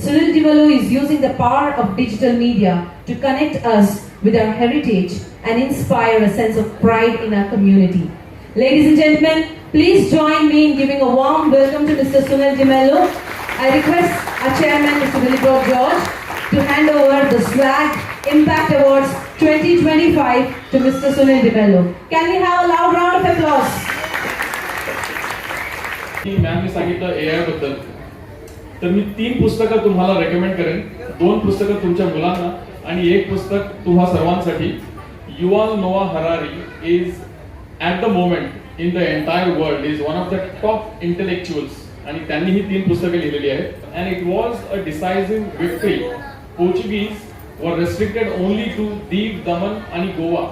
Sunil Dimalo is using the power of digital media to connect us with our heritage and inspire a sense of pride in our community. Ladies and gentlemen, please join me in giving a warm welcome to Mr. Sunil Dimalo. I request our chairman, Mr. Willibrod George, to hand over the Swag Impact Awards 2025 to Mr. Sunil Dimalo. Can we have a loud round of applause? की मॅमने सांगितलं ए I बद्दल तर मी तीन पुस्तकं तुम्हाला recommend करेन. दोन पुस्तकं तुमच्या मुलांना आणि एक पुस्तक तुम्हा सर्वांसाठी. Yuval Noah Harari is at the moment in the entire world is one of the top intellectuals आणि त्यांनी ही तीन पुस्तके लिहिलेली आहेत. And it was a decisive victory Portuguese वर restricted only to Diu Daman आणि गोवा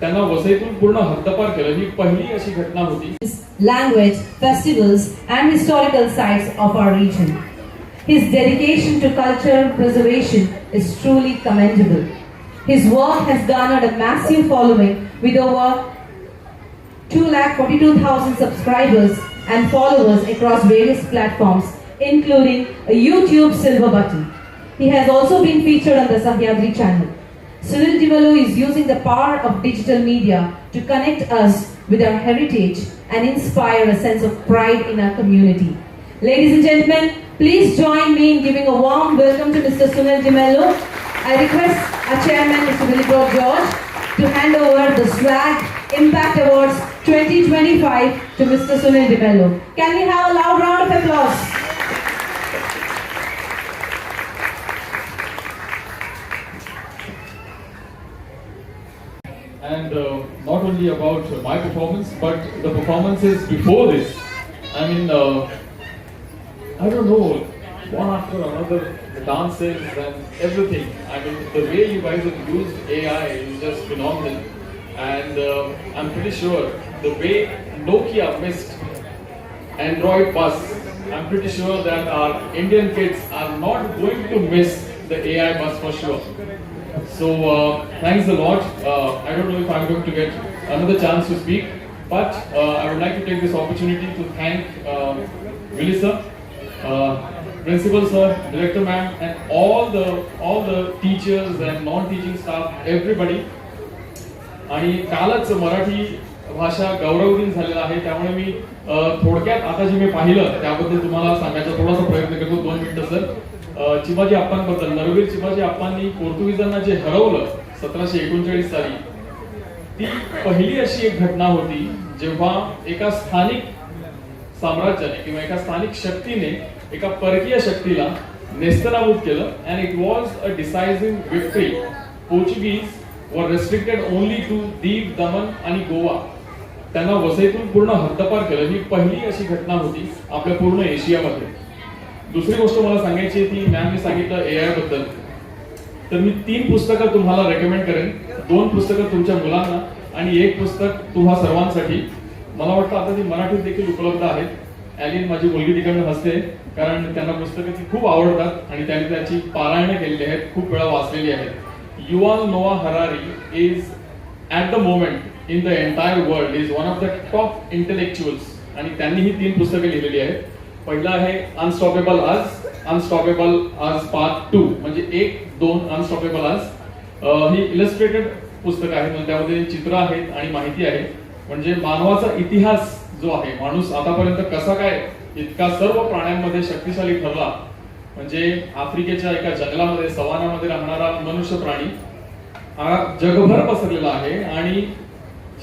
त्यांना वसईतून पूर्ण हद्दपार केलं. ही पहिली अशी घटना होती. Language festivals and historical sites of our region. His dedication to cultural preservation is truly commendable. His work has garnered a massive following with over 2,42,000 subscribers and followers across various platforms, including a YouTube silver button. He has also been featured on the Sahyadri channel. Sunil Dimalo is using the power of digital media to connect us with our heritage and inspire a sense of pride in our community. Ladies and gentlemen, please join me in giving a warm welcome to Mr. Sunil Dimalo. I request our chairman, Mr. Willibrod George, to hand over the Swag Impact Awards 2025 to Mr. Sunil Dimalo. Can we have a loud round of applause? and uh, not only about my performance, but the performances before this. I mean, uh, I don't know, one after another, the dances and everything. I mean, the way you guys have used AI is just phenomenal. And uh, I'm pretty sure the way Nokia missed Android bus, I'm pretty sure that our Indian kids are not going to miss the AI bus for sure. So uh, thanks a lot. Uh, I don't know if I'm going to get another chance to speak, but uh, I would like to take this opportunity to thank uh, uh, principal sir, director ma'am, and all the all the teachers and non-teaching staff, everybody. आणि कालच मराठी भाषा गौरव दिन झालेला आहे. त्यामुळे मी थोडक्यात आता जे मी पाहिलं त्याबद्दल तुम्हाला सांगायचा थोडासा प्रयत्न करतो. दोन मिनिटं सर चिमाजी आप्पांबद्दल नरवीर चिमाजी अप्पांनी पोर्तुगीजांना जे हरवलं सतराशे एकोणचाळीस साली ती पहिली अशी एक घटना होती जेव्हा एका स्थानिक साम्राज्याने किंवा एका स्थानिक शक्तीने एका परकीय शक्तीला नेस्तनाबूत केलं and it was a decisive victory Portuguese वर restricted only to Diu Daman आणि गोवा त्यांना वसईतून पूर्ण हद्दपार केलं. ही पहिली अशी घटना होती आपल्या पूर्ण एशियामध्ये. दुसरी गोष्ट मला सांगायची ती मॅमने सांगितलं ए आयबद्दल. तर मी तीन पुस्तकं तुम्हाला रेकमेंड करेन. दोन पुस्तकं तुमच्या मुलांना आणि एक पुस्तक तुम्हा सर्वांसाठी. मला वाटतं आता ती मराठीत देखील उपलब्ध आहेत. ॲलिन माझी मुलगी तिकडनं हसते कारण त्यांना पुस्तकं ती खूप आवडतात आणि त्यांनी त्याची पारायणं केलेली आहेत खूप वेळा वाचलेली आहेत. Yuval Noah Harari is at the moment in the entire world is one of the top intellectuals आणि त्यांनी ही तीन पुस्तकं लिहिलेली आहेत. पहिलं आहे अनस्टॉपेबल आज अनस्टॉपेबल आज पार्ट टू म्हणजे एक दोन अनस्टॉपेबल आज ही इलस्ट्रेटेड पुस्तक आहे म्हणजे त्यामध्ये चित्र आहेत आणि माहिती आहे. म्हणजे मानवाचा इतिहास जो आहे माणूस आतापर्यंत कसा काय इतका सर्व प्राण्यांमध्ये शक्तिशाली ठरला म्हणजे आफ्रिकेच्या एका जंगलामध्ये सवानामध्ये राहणारा मनुष्य प्राणी हा जगभर पसरलेला आहे आणि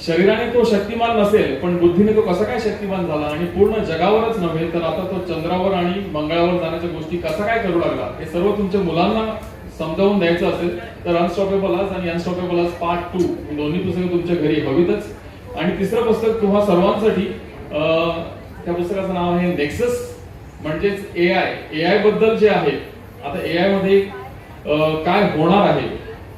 शरीराने तो शक्तिमान नसेल पण बुद्धीने तो कसा काय शक्तिमान झाला आणि पूर्ण जगावरच नव्हे तर आता तो चंद्रावर आणि मंगळावर जाण्याच्या गोष्टी कसा काय करू लागला हे सर्व तुमच्या मुलांना समजावून द्यायचं असेल तर अनस्टॉपेबल आज आणि अनस्टॉपेबल आज पार्ट टू दोन्ही पुस्तकं तुमच्या घरी हवीतच. आणि तिसरं पुस्तक तुम्हा सर्वांसाठी त्या पुस्तकाचं नाव आहे नेक्सस म्हणजेच ए आय ए आयबद्दल जे आहे आता ए आयमध्ये काय होणार आहे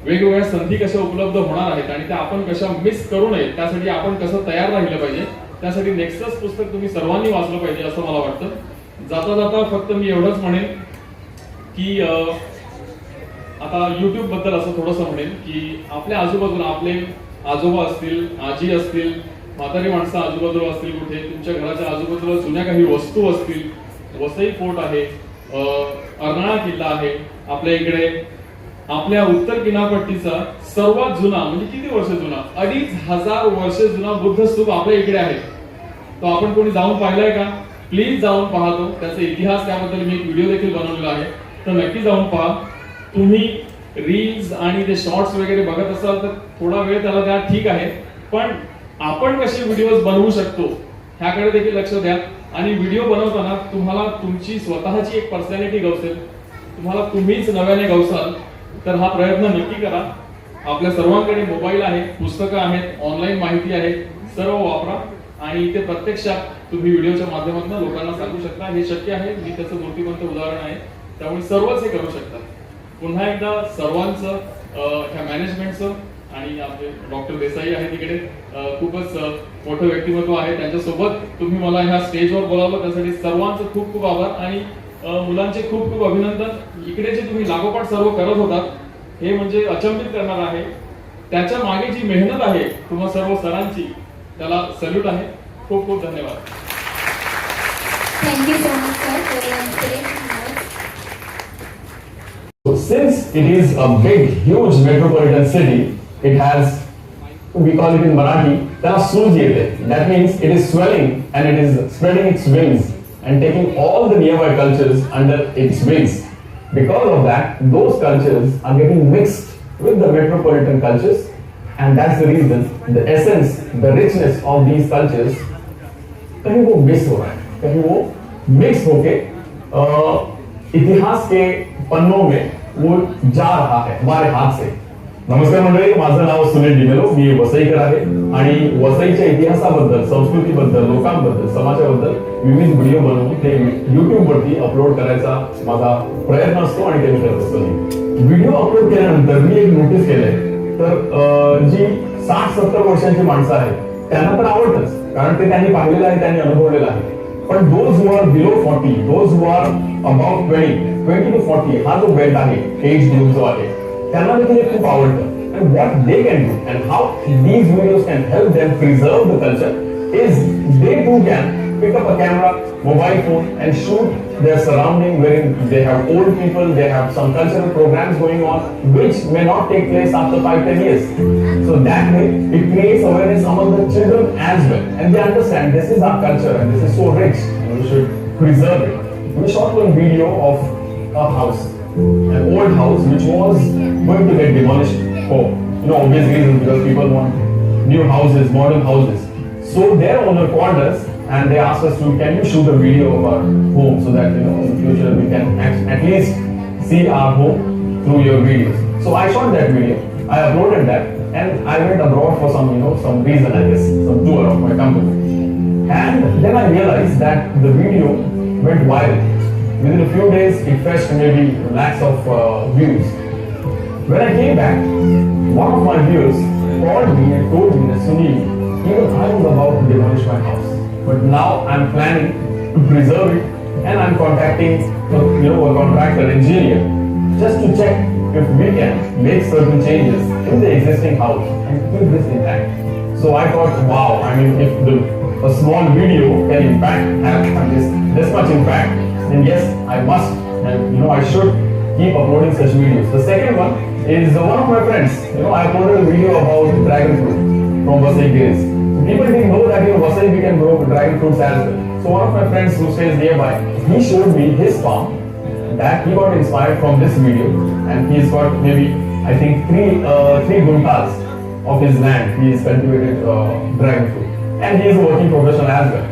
वेगवेगळ्या संधी कशा उपलब्ध होणार आहेत आणि त्या आपण कशा मिस करू नये त्यासाठी आपण कसं तयार राहिलं पाहिजे त्यासाठी नेक्सस पुस्तक तुम्ही सर्वांनी वाचलं पाहिजे असं मला वाटतं. जाता जाता फक्त मी एवढंच म्हणेन की आता युट्यूबबद्दल असं थोडंसं म्हणेन की आपल्या आजूबाजूला आपले आजोबा असतील आजी असतील म्हातारी माणसं आजूबाजूला असतील कुठे तुमच्या घराच्या आजूबाजूला जुन्या काही वस्तू असतील वसई फोर्ट आहे अर्नाळा किल्ला आहे आपल्या इकडे आपल्या उत्तर किनारपट्टीचा सर्वात जुना म्हणजे किती वर्ष जुना? अडीच हजार वर्ष जुना बुद्ध स्तूप आपल्या इकडे आहे. तो आपण कोणी जाऊन पाहिलाय का? प्लीज जाऊन पाहतो त्याचा इतिहास त्याबद्दल मी एक व्हिडिओ देखील बनवलेला आहे. तर नक्की जाऊन पहा. तुम्ही रील्स आणि ते शॉर्ट्स वगैरे बघत असाल तर थोडा वेळ त्याला द्या ठीक आहे. पण आपण कसे व्हिडिओज बनवू शकतो ह्याकडे देखील लक्ष द्या. आणि व्हिडिओ बनवताना तुम्हाला तुमची स्वतःची एक पर्सनॅलिटी गवसेल. तुम्हाला तुम्हीच नव्याने गवसाल तर हा प्रयत्न नक्की करा. आपल्या सर्वांकडे मोबाईल आहे पुस्तकं आहेत ऑनलाईन माहिती आहे सर्व वापरा. आणि ते प्रत्यक्षात तुम्ही व्हिडिओच्या माध्यमातून लोकांना सांगू शकता हे शक्य आहे. मी त्याचं मूर्तिमंत उदाहरण आहे. त्यामुळे सर्वच हे करू शकतात पुन्हा एकदा सर्वांचं ह्या मॅनेजमेंटचं आणि आपले डॉक्टर देसाई आहे तिकडे खूपच मोठं व्यक्तिमत्व आहे. त्यांच्यासोबत तुम्ही मला ह्या स्टेजवर बोलावलं. त्यासाठी सर्वांचं खूप खूप आभार आणि मुलांचे खूप खूप अभिनंदन. इकडे जे तुम्ही लागोपाठ सर्व करत होता हे म्हणजे अचंबित करणार आहे. त्याच्यामागे जी मेहनत आहे तुम्हा सर्व सरांची त्याला सल्यूट आहे. खूप खूप धन्यवाद thank you so much sir it is a big, huge metropolitan city, it has, we call it in Marathi, त्याला सूज येते. That means it is swelling and it is spreading its wings and taking all the nearby cultures under its wings. Because of that, those cultures are getting mixed with the metropolitan cultures and that's the reason the essence, the richness of these cultures कहीं वो miss हो रहा है कहीं वो mix okay अ, इतिहास के पन्नों में वो जा रहा है हमारे हाथ से। नमस्कार मंडळी माझं नाव सुनील डिमेलो मी वसईकर आहे. आणि वसईच्या इतिहासाबद्दल संस्कृतीबद्दल लोकांबद्दल समाजाबद्दल विविध व्हिडिओ बनवून ते युट्यूब वरती अपलोड करायचा माझा प्रयत्न असतो आणि ते मी करत असतो. व्हिडिओ अपलोड केल्यानंतर मी एक नोटीस केलंय. तर जी साठ सत्तर वर्षांची माणसं आहेत त्यांना तर आवडतच कारण ते त्यांनी पाहिलेलं आहे त्यांनी अनुभवलेलं आहे. पण those who are below forty those who are about twenty twenty to forty हा जो बेल्ट आहे एज ग्रुप जो आहे त्यांना देखील हे खूप आवडतं and what they can do and how these videos can help them preserve the culture is they too can pick up a camera, mobile phone, and shoot their surrounding wherein they have old people, they have some cultural programs going on, which may not take place after five, ten years. So that way, it creates awareness among the children as well, and they understand this is our culture and this is so rich, and we should preserve it. We shot one video of a house, an old house which was going to get demolished for you know obvious reasons because people want new houses, modern houses. So their owner called us and they asked us to, can you shoot a video of our home so that you know in the future we can at least see our home through your videos. So I shot that video. I uploaded that and I went abroad for some you know some reason I guess some tour of my company. And then I realized that the video went viral. Within a few days, it fetched maybe lakhs of uh, views. When I came back, one of my viewers called me and told me that Sunil, even I was about to demolish my house, but now I'm planning to preserve it, and I'm contacting, uh, you know, a contractor engineer just to check if we can make certain changes in the existing house and keep this intact. So I thought, wow, I mean, if the, a small video can impact have, this this much impact, then yes, I must, and you know, I should keep uploading such videos. The second one is one of my friends. You know, I uploaded a video about dragon fruit from Vasai Gills. People didn't know that in Vasai we can grow dragon fruits as well. So one of my friends who stays nearby, he showed me his farm. That he got inspired from this video, and he's got maybe I think three uh, three guntas of his land. He is cultivated uh, dragon fruit, and he is a working professional as well.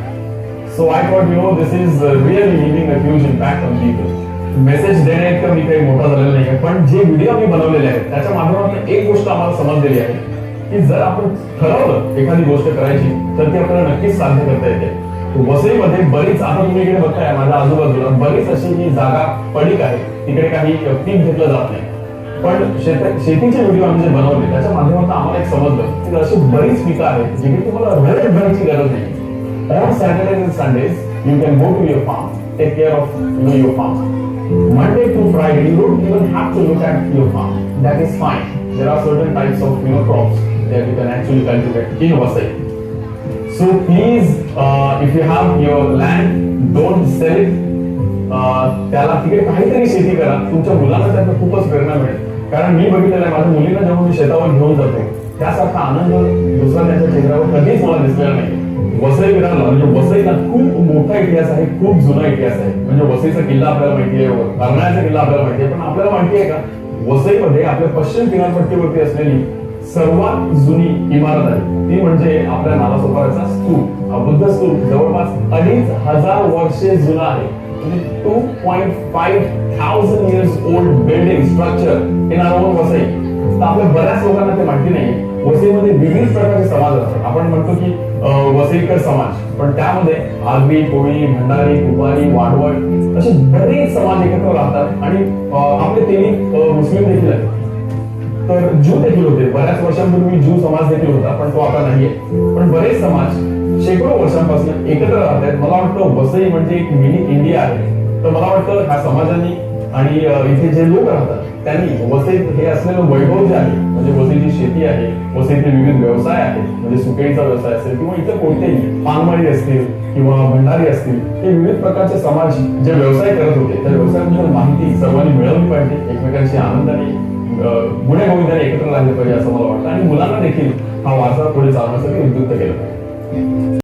So I thought, you know, this is uh, really leaving a huge impact on people. Message देणे इतकं मी काही मोठा झालेला नाही पण जे video मी बनवलेले आहेत त्याच्या माध्यमातून एक गोष्ट आम्हाला समजलेली आहे की जर आपण ठरवलं एखादी गोष्ट करायची तर ती आपल्याला नक्कीच साध्य करता येते. वसईमध्ये बरीच आता तुम्ही इकडे बघताय माझ्या आजूबाजूला बरीच अशी ही जागा पडीक आहे तिकडे काही पीक घेतलं जात नाही. पण शेत शेतीचे व्हिडिओ आम्ही जे बनवले त्याच्या माध्यमातून आम्हाला एक समजलं की अशी बरीच पिकं आहेत जी तुम्हाला वेळ भरायची गरज नाही. On Saturdays and Sundays you can go to your farm take care of you your farm Monday to Friday you don't even have to look at your farm that is fine there are certain types of your crops that you can actually cultivate in Vasai. So please, uh, if you have your land, don't sell it. Uh, त्याला तिकडे काहीतरी शेती करा. तुमच्या मुलांना त्यातनं खूपच प्रेरणा मिळेल. कारण मी बघितलेलं आहे माझ्या मुलींना जेव्हा मी शेतावर घेऊन जातो त्यासारखा आनंद दुसरा त्यांच्या चेहऱ्यावर कधीच मला दिसलेला नाही. वसई विराला म्हणजे वसईला खूप मोठा इतिहास आहे खूप जुना इतिहास आहे. म्हणजे वसईचा किल्ला आपल्याला माहिती आहे हरणाचा किल्ला आपल्याला माहिती आहे पण आपल्याला माहिती आहे का? वसईमध्ये आपल्या पश्चिम किनारपट्टीवरती असलेली सर्वात जुनी इमारत आहे. ती म्हणजे आपल्या नालासोपाऱ्याचा स्तूप. हा बुद्ध स्तूप जवळपास अडीच हजार वर्षे जुना आहे. म्हणजे two point five thousand years old building structure in our own Vasai. तर आपल्या बऱ्याच लोकांना ते माहिती नाही. वसईमध्ये विविध प्रकारचे समाज असतात. आपण म्हणतो की वसईकर समाज. पण त्यामध्ये आगरी कोळी भंडारी कुपारी वाडवळ असे बरेच समाज एकत्र राहतात. आणि आपले तिन्ही मुस्लिम देखील आहेत. तर ज्यू देखील होते. बऱ्याच वर्षांपूर्वी ज्यू समाज देखील होता पण तो आता नाहीये. पण बरेच समाज शेकडो वर्षांपासून एकत्र राहत आहेत. मला वाटतं वसई म्हणजे एक मिनी इंडिया आहे. तर मला वाटतं ह्या समाजाने आणि इथे जे लोक राहतात त्यांनी वसईत हे असलेलं वैभव जे आहे म्हणजे वसईची शेती आहे वसईतले विविध व्यवसाय आहेत म्हणजे सुकेचा व्यवसाय असेल किंवा इतर कोणतेही पानमाळी असतील किंवा भंडारी असतील हे विविध प्रकारचे समाज जे व्यवसाय करत होते त्या व्यवसायाबद्दल माहिती सर्वांनी मिळवली पाहिजे एकमेकांशी आनंदाने गुण्या गोविंदाने एकत्र राहिले पाहिजे असं मला वाटतं. आणि मुलांना देखील हा वारसा पुढे चालवण्यासाठी उद्युक्त केलं